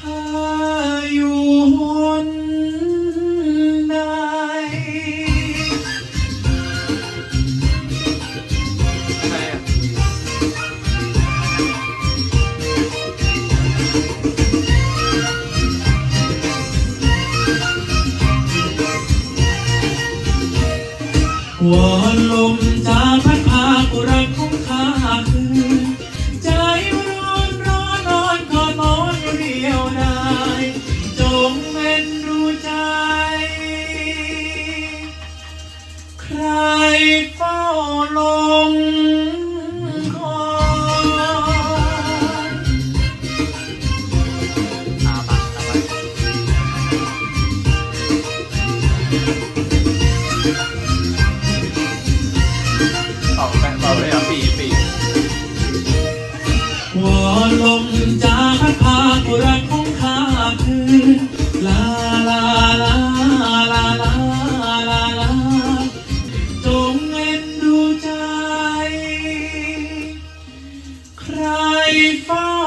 ถ้าอยู่หนใดอะไรอะวอนลมจ ลงคออาบอาบัเป่าเป่าเลยอะปีปีหัวลมจะ Keep.